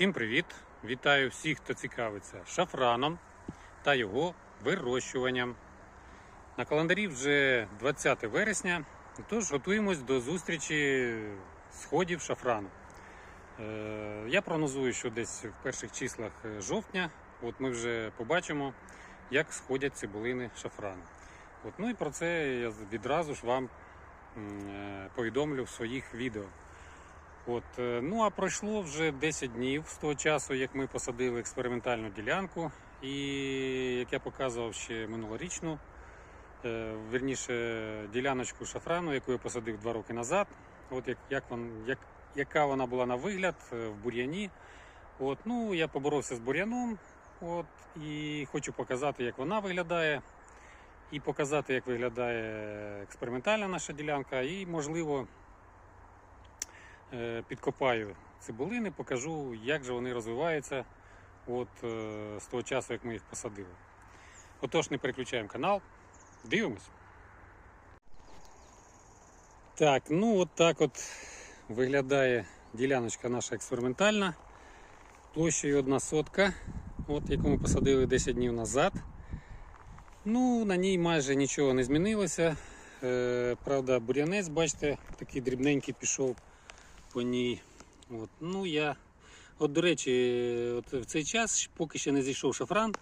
Всім привіт! Вітаю всіх, хто цікавиться шафраном та його вирощуванням. На календарі вже 20 вересня, тож готуємось до зустрічі сходів шафрану. Е, Я прогнозую, що десь в перших числах жовтня от ми вже побачимо, як сходять цибулини шафрану. От, ну і про це я відразу ж вам е, повідомлю в своїх відео. От, е, ну а пройшло вже 10 днів з того часу, як ми посадили експериментальну ділянку, і як я показував ще минулорічну, е, верніше діляночку шафрану, яку я посадив 2 роки назад. От як, як, як, яка вона була на вигляд е, в бур'яні. От, ну, я поборовся з бур'яном от, і хочу показати, як вона виглядає, і показати, як виглядає експериментальна наша ділянка, і можливо. Е, підкопаю цибулини, покажу, як же вони розвиваються от, е, з того часу, як ми їх посадили. Отож, не переключаємо канал, дивимось. Так, ну от так от виглядає діляночка наша експериментальна. Площею одна сотка, от, яку ми посадили 10 днів назад. Ну, на ній майже нічого не змінилося. Е, правда, бур'янець, бачите, такий дрібненький пішов по ній. От. Ну, я, от, до речі, от в цей час, поки ще не зійшов шафран,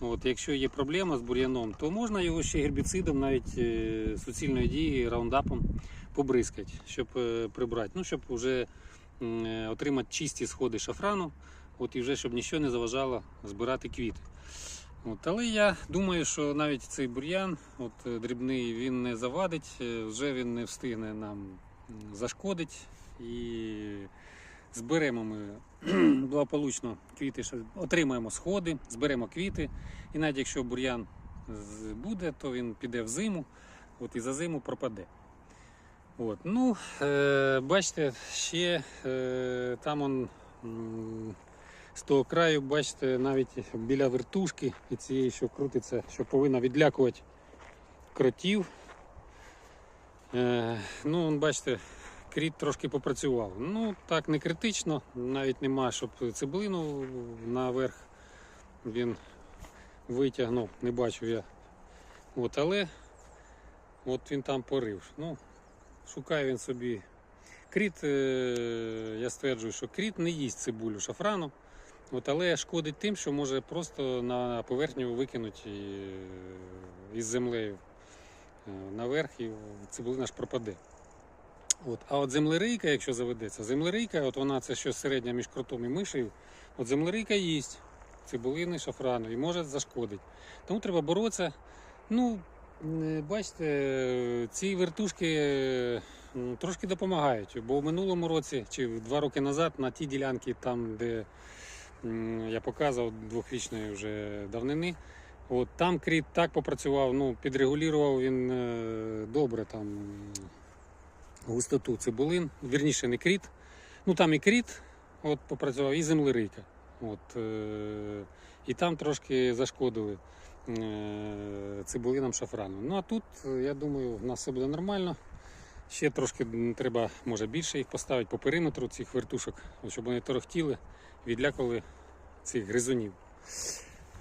от, якщо є проблема з бур'яном, то можна його ще гербіцидом, навіть е, суцільної дії, раундапом побризкати, щоб е, прибрати. Ну, щоб вже е, отримати чисті сходи шафрану, от, і вже щоб нічого не заважало збирати квіти. От, але я думаю, що навіть цей бур'ян, от, дрібний, він не завадить, вже він не встигне нам зашкодить і зберемо ми благополучно квіти, отримаємо сходи, зберемо квіти. І навіть якщо бур'ян буде, то він піде в зиму, от і за зиму пропаде. От. Ну, е, бачите, ще е, там он, з того краю, бачите, навіть біля вертушки і цієї, що крутиться, що повинна відлякувати кротів. Е, ну, бачите, кріт трошки попрацював. Ну, так не критично, навіть нема, щоб цибулину наверх він витягнув, не бачу я. От, але от він там порив. Ну, шукає він собі. Кріт, е, я стверджую, що кріт не їсть цибулю шафрану, от, але шкодить тим, що може просто на поверхню викинути е, із землею е, наверх і цибулина ж пропаде. От. А от землерийка, якщо заведеться, землерийка, от вона це щось середнє між кротом і мишею, от землерийка їсть цибулини шафрану і може зашкодити. Тому треба боротися. Ну, бачите, ці вертушки трошки допомагають, бо в минулому році чи два роки назад на ті ділянки, там, де я показував двохрічної вже давнини. От там кріт так попрацював, ну підрегулював він е, добре там густоту цибулин, вірніше не кріт. Ну там і кріт от, попрацював, і землерийка. От, е, і там трошки зашкодили е, цибулинам шафрану. Ну а тут, е, я думаю, в нас все буде нормально. Ще трошки треба, може більше їх поставити по периметру цих вертушок, щоб вони торохтіли, відлякали цих гризунів.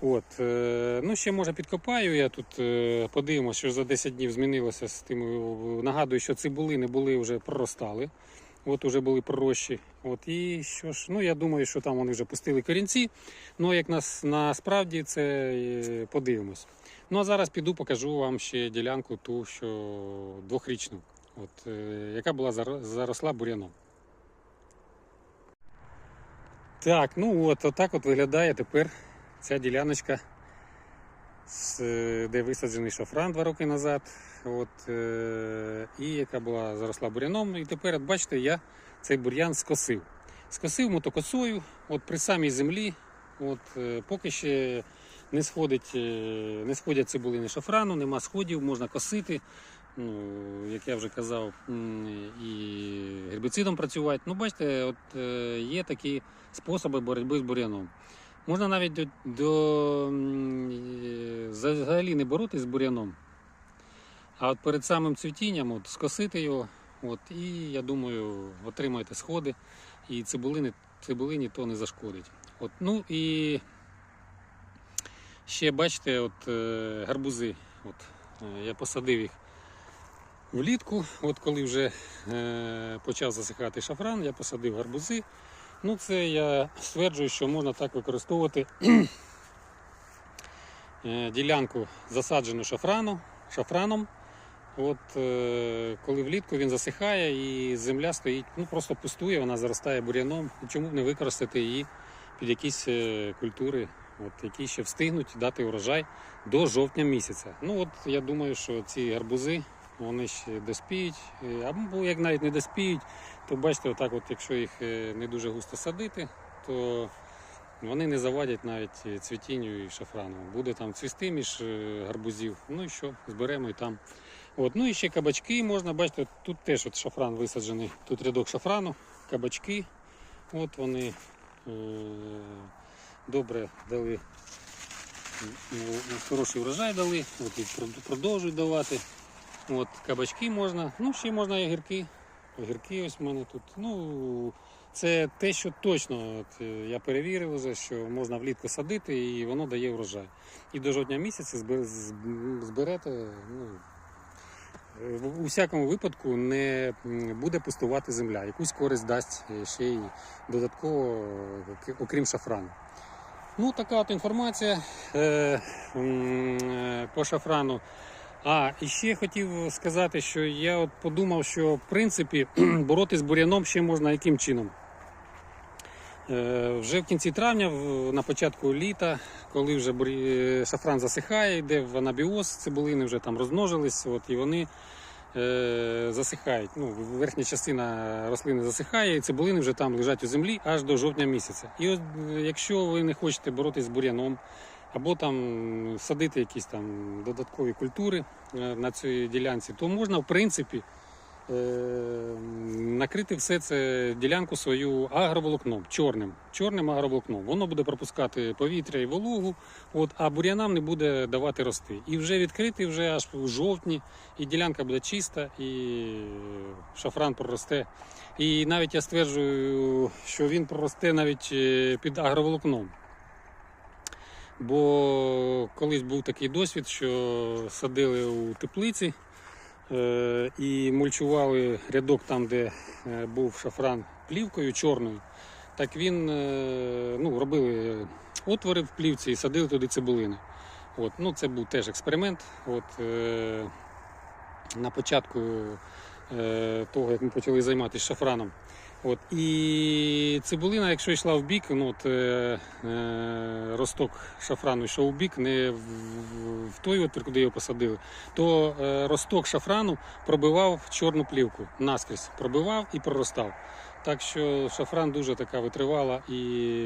От, е, ну ще може підкопаю. Я тут е, подивимося, що за 10 днів змінилося з тим. Нагадую, що цибулини були вже проростали. От уже були пророщі. От і що ж, ну я думаю, що там вони вже пустили корінці. Ну як нас насправді це е, подивимось. Ну а зараз піду покажу вам ще ділянку ту, що двохрічну, от, яка була заросла бур'яном. Так, ну от отак от виглядає тепер ця діляночка, де висаджений шафран два роки назад. От, е, і яка була заросла бур'яном. І тепер, от бачите, я цей бур'ян скосив. Скосив мотокосою от при самій землі. От, е, поки ще не, сходить, е, не сходять цибулини шафрану, нема сходів, можна косити. Ну, як я вже казав, і гербіцидом працювати. Ну, бачите, от є такі способи боротьби з бур'яном. Можна навіть до, до е, взагалі не боротися з бур'яном, а от перед самим цвітінням от, скосити його, от, і я думаю, отримаєте сходи, і цибулини цибулині то не зашкодить. От, ну і ще бачите, от е, гарбузи. От, е, я посадив їх влітку. От коли вже е, почав засихати шафран, я посадив гарбузи. Ну, це я стверджую, що можна так використовувати е, ділянку засаджену шафрану, шафраном. От е, коли влітку він засихає і земля стоїть, ну просто пустує, вона заростає бур'яном. Чому б не використати її під якісь е, культури, от, які ще встигнуть дати урожай до жовтня місяця. Ну от я думаю, що ці гарбузи вони ще доспіють, е, або як навіть не доспіють, то бачите, отак, от, якщо їх е, не дуже густо садити, то вони не завадять навіть е, цвітінню і шафрану. Буде там цвісти між гарбузів. Ну і що, зберемо і там. От, ну і ще кабачки можна, бачите, тут теж от шафран висаджений. Тут рядок шафрану, кабачки. От вони е- добре дали, хороший врожай дали, от і продовжують давати. От, кабачки можна, ну ще можна і огірки. Огірки ось в мене тут. Ну, це те, що точно от, е, я перевірив вже, що можна влітку садити і воно дає врожай. І до жовтня місяця збер- зберете. Ну, у всякому випадку не буде пустувати земля. Якусь користь дасть е, ще й додатково, окрім шафрану. Ну, така от інформація е, по шафрану. А, і ще хотів сказати, що я от подумав, що в принципі боротись з бур'яном ще можна яким чином. Е, Вже в кінці травня, на початку літа, коли вже бурі- шафран засихає, йде в анабіоз, цибулини вже там розмножились, от, і вони е, засихають. Ну, верхня частина рослини засихає, і цибулини вже там лежать у землі аж до жовтня місяця. І от, е, якщо ви не хочете боротись з бур'яном, або там садити якісь там додаткові культури е, на цій ділянці, то можна в принципі е, накрити все це ділянку свою агроволокном, чорним, чорним агроволокном. Воно буде пропускати повітря і вологу, от, а бур'янам не буде давати рости. І вже відкритий вже аж у жовтні, і ділянка буде чиста, і шафран проросте. І навіть я стверджую, що він проросте навіть е, під агроволокном. Бо колись був такий досвід, що садили у теплиці е, і мульчували рядок там, де е, був шафран плівкою чорною. Так він е, ну, робили отвори в плівці і садили туди цибулини. От, ну, це був теж експеримент. От, е, на початку е, того, як ми почали займатися шафраном. От, і цибулина, якщо йшла в бік, ну, от, е, е, росток шафрану йшов в бік, не в, в- той отвір, куди його посадили, то е, росток шафрану пробивав чорну плівку наскрізь, пробивав і проростав. Так що шафран дуже така витривала і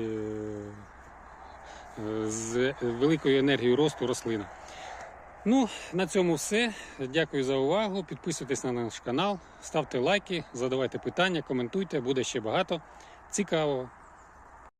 е, з великою енергією росту рослина. Ну, на цьому все. Дякую за увагу. Підписуйтесь на наш канал, ставте лайки, задавайте питання, коментуйте, буде ще багато цікавого.